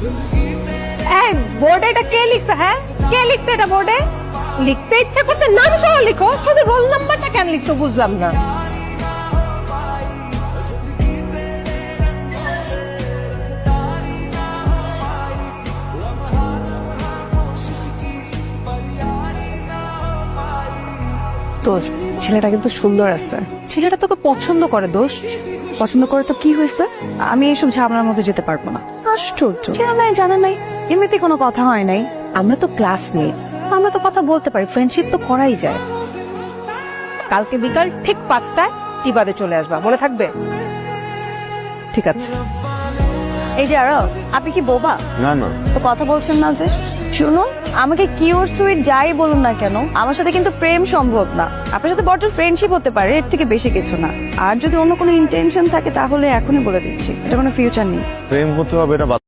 এই, বোর্ডে এটা কে লিখতে হ্যাঁ? কে লিখতে এটা বোর্ডে? লিখতে ইচ্ছা করছে নাম সহ লিখো। শুধু রোল নাম্বারটা কেন লিখতে বুঝলাম না। দোস্ত ছেলেটা কিন্তু সুন্দর আছে। ছেলেটা তোকে পছন্দ করে দোষ পছন্দ করে তো কি হয়েছে? আমি এইসব ঝামেলার মধ্যে যেতে পারব না। আশ্চর্য। চেনা নাই জানা নাই। এমনিতে কোনো কথা হয় নাই। আমরা তো ক্লাস নেই আমরা তো কথা বলতে পারি ফ্রেন্ডশিপ তো করাই যায়। কালকে বিকাল ঠিক পাঁচটায় টিবাদে চলে আসবা মনে থাকবে? ঠিক আছে। এই যে আরও আপনি কি বোবা? না না। তো কথা বলছেন না যে? শুনুন। আমাকে কিওর সুইট যাই বলুন না কেন, আমার সাথে কিন্তু প্রেম সম্ভব না। আপনার সাথে বড় ফ্রেন্ডশিপ হতে পারে এর থেকে বেশি কিছু না। আর যদি অন্য কোনো ইন্টেনশন থাকে, তাহলে এখনই বলে দিচ্ছি, এটা কোনো ফিউচার নেই। প্রেম হতে হবে এটা